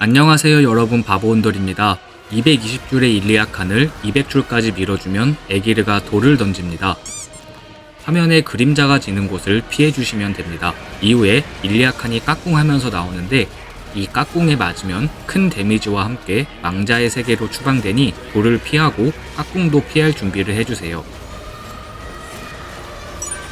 안녕하세요 여러분 바보온돌입니다. 220줄의 일리아 칸을 200줄까지 밀어주면 에기르가 돌을 던집니다. 화면에 그림자가 지는 곳을 피해 주시면 됩니다. 이후에 일리아 칸이 까꿍하면서 나오는데 이 까꿍에 맞으면 큰 데미지와 함께 망자의 세계로 추방되니 돌을 피하고 까꿍도 피할 준비를 해주세요.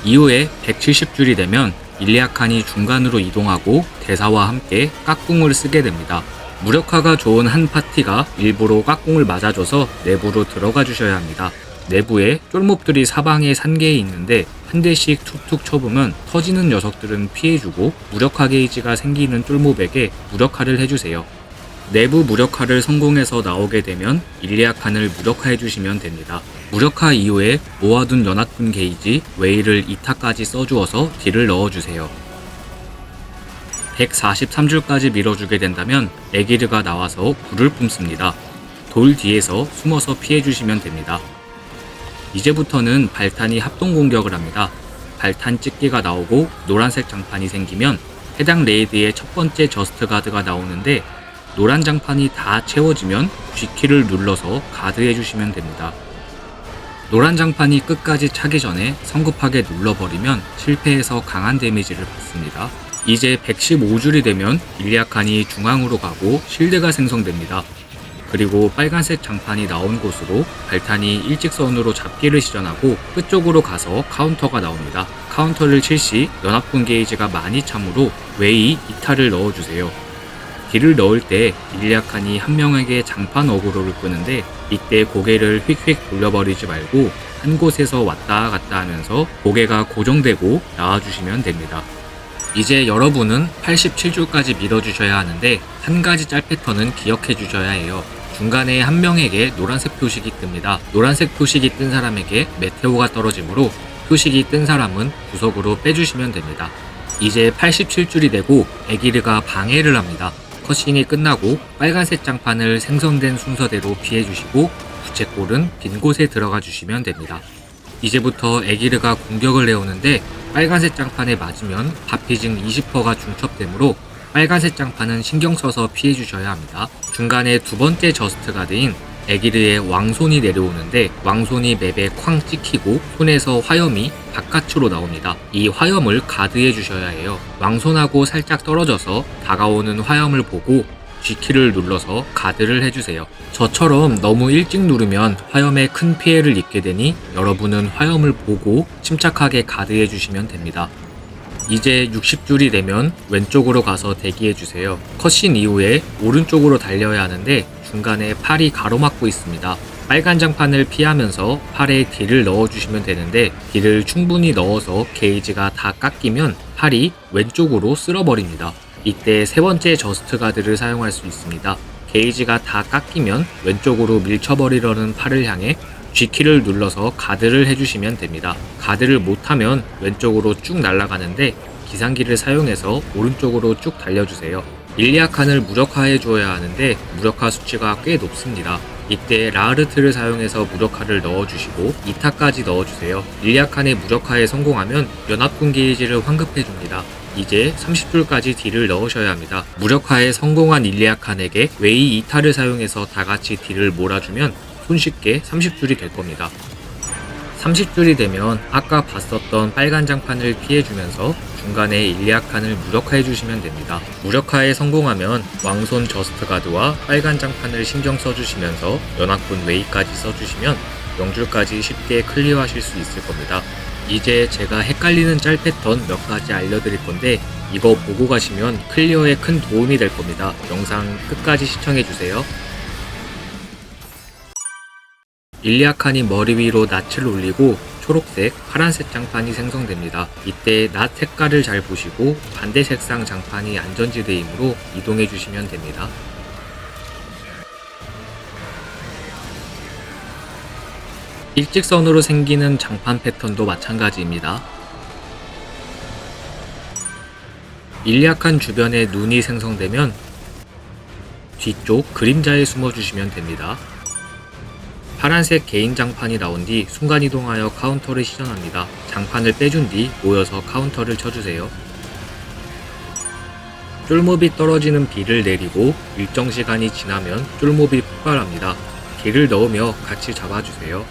이후에 170줄이 되면 일리아칸이 중간으로 이동하고 대사와 함께 깍꿍을 쓰게 됩니다. 무력화가 좋은 한 파티가 일부러 깍꿍을 맞아줘서 내부로 들어가 주셔야 합니다. 내부에 쫄몹들이 사방에 산계에 있는데 한 대씩 툭툭 쳐보면 터지는 녀석들은 피해주고 무력화 게이지가 생기는 쫄몹에게 무력화를 해주세요. 내부 무력화를 성공해서 나오게 되면 일리아칸을 무력화해 주시면 됩니다. 무력화 이후에 모아둔 연합군 게이지 웨이를 2타까지 써주어서 딜을 넣어주세요. 143줄까지 밀어주게 된다면 에기르가 나와서 불을 뿜습니다. 돌 뒤에서 숨어서 피해 주시면 됩니다. 이제부터는 발탄이 합동 공격을 합니다. 발탄 찍기가 나오고 노란색 장판이 생기면 해당 레이드의 첫 번째 저스트 가드가 나오는데 노란 장판이 다 채워지면 G키를 눌러서 가드해 주시면 됩니다. 노란 장판이 끝까지 차기 전에 성급하게 눌러버리면 실패해서 강한 데미지를 받습니다. 이제 115줄이 되면 일리아칸이 중앙으로 가고 실드가 생성됩니다. 그리고 빨간색 장판이 나온 곳으로 발탄이 일직선으로 잡기를 시전하고 끝쪽으로 가서 카운터가 나옵니다. 카운터를 칠 시 연합군 게이지가 많이 차므로 웨이 2타를 넣어주세요. 딜을 넣을 때 일리아칸이 한 명에게 장판 어그로를 끄는데 이때 고개를 휙휙 돌려버리지 말고 한 곳에서 왔다 갔다 하면서 고개가 고정되고 나와주시면 됩니다. 이제 여러분은 87줄까지 밀어주셔야 하는데 한 가지 짤 패턴은 기억해 주셔야 해요. 중간에 한 명에게 노란색 표식이 뜹니다. 노란색 표식이 뜬 사람에게 메테오가 떨어지므로 표식이 뜬 사람은 구석으로 빼주시면 됩니다. 이제 87줄이 되고 에기르가 방해를 합니다. 컷신이 끝나고 빨간색 장판을 생성된 순서대로 피해주시고 부채꼴은 빈 곳에 들어가 주시면 됩니다. 이제부터 에기르가 공격을 해오는데 빨간색 장판에 맞으면 바피징 20%가 중첩되므로 빨간색 장판은 신경 써서 피해 주셔야 합니다. 중간에 두 번째 저스트 가 드인 에기르의 왕손이 내려오는데 왕손이 맵에 쾅 찍히고 손에서 화염이 바깥으로 나옵니다. 이 화염을 가드해 주셔야 해요. 왕손하고 살짝 떨어져서 다가오는 화염을 보고 G키를 눌러서 가드를 해주세요. 저처럼 너무 일찍 누르면 화염에 큰 피해를 입게 되니 여러분은 화염을 보고 침착하게 가드해 주시면 됩니다. 이제 60줄이 되면 왼쪽으로 가서 대기해 주세요. 컷신 이후에 오른쪽으로 달려야 하는데 중간에 팔이 가로막고 있습니다. 빨간 장판을 피하면서 팔에 딜을 넣어주시면 되는데 딜을 충분히 넣어서 게이지가 다 깎이면 팔이 왼쪽으로 쓸어버립니다. 이때 세 번째 저스트 가드를 사용할 수 있습니다. 게이지가 다 깎이면 왼쪽으로 밀쳐버리려는 팔을 향해 G키를 눌러서 가드를 해주시면 됩니다. 가드를 못하면 왼쪽으로 쭉 날아가는데 기상기를 사용해서 오른쪽으로 쭉 달려주세요. 일리아칸을 무력화해 주어야 하는데 무력화 수치가 꽤 높습니다. 이때 라르트를 사용해서 무력화를 넣어주시고 2타까지 넣어주세요. 일리아칸의 무력화에 성공하면 연합군 게이지를 환급해 줍니다. 이제 30줄까지 딜을 넣으셔야 합니다. 무력화에 성공한 일리아칸에게 웨이 2타를 사용해서 다같이 딜을 몰아주면 손쉽게 30줄이 될 겁니다. 30줄이 되면 아까 봤었던 빨간 장판을 피해주면서 중간에 일리아칸을 무력화해 주시면 됩니다. 무력화에 성공하면 왕손 저스트 가드와 빨간 장판을 신경 써주시면서 연합군 웨이까지 써주시면 0줄까지 쉽게 클리어하실 수 있을 겁니다. 이제 제가 헷갈리는 짤 패턴 몇 가지 알려드릴 건데 이거 보고 가시면 클리어에 큰 도움이 될 겁니다. 영상 끝까지 시청해주세요. 일리아칸이 머리 위로 낯을 올리고 초록색, 파란색 장판이 생성됩니다. 이때 낫 색깔을 잘 보시고 반대 색상 장판이 안전지대이므로 이동해 주시면 됩니다. 일직선으로 생기는 장판 패턴도 마찬가지입니다. 일리아칸 주변에 눈이 생성되면 뒤쪽 그림자에 숨어주시면 됩니다. 파란색 개인 장판이 나온 뒤 순간이동하여 카운터를 시전합니다. 장판을 빼준 뒤 모여서 카운터를 쳐주세요. 쫄몹이 떨어지는 비를 내리고 일정 시간이 지나면 쫄몹이 폭발합니다. 비를 넣으며 같이 잡아주세요.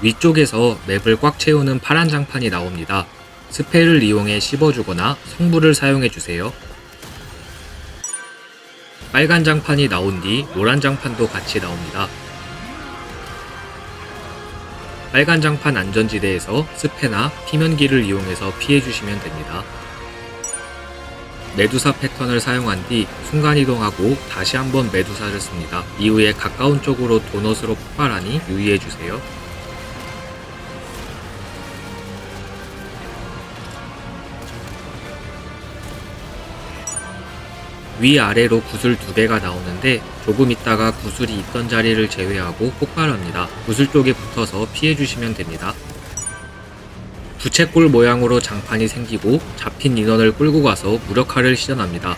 위쪽에서 맵을 꽉 채우는 파란 장판이 나옵니다. 스펠을 이용해 씹어주거나 성불을 사용해주세요. 빨간 장판이 나온 뒤 노란 장판도 같이 나옵니다. 빨간 장판 안전지대에서 스페나 피면기를 이용해서 피해주시면 됩니다. 메두사 패턴을 사용한 뒤 순간이동하고 다시 한번 메두사를 씁니다. 이후에 가까운 쪽으로 도넛으로 폭발하니 유의해주세요. 위아래로 구슬 두 개가 나오는데 조금 있다가 구슬이 있던 자리를 제외하고 폭발합니다. 구슬 쪽에 붙어서 피해주시면 됩니다. 부채꼴 모양으로 장판이 생기고 잡힌 인원을 끌고 가서 무력화를 시전합니다.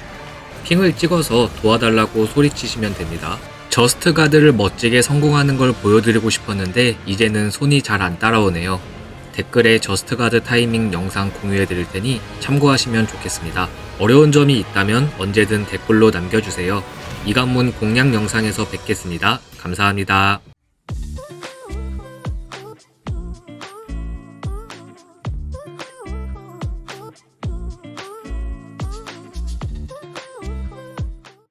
핑을 찍어서 도와달라고 소리치시면 됩니다. 저스트 가드를 멋지게 성공하는 걸 보여드리고 싶었는데 이제는 손이 잘 안 따라오네요. 댓글에 저스트 가드 타이밍 영상 공유해 드릴 테니 참고하시면 좋겠습니다. 어려운 점이 있다면 언제든 댓글로 남겨주세요. 이관문 공략 영상에서 뵙겠습니다. 감사합니다.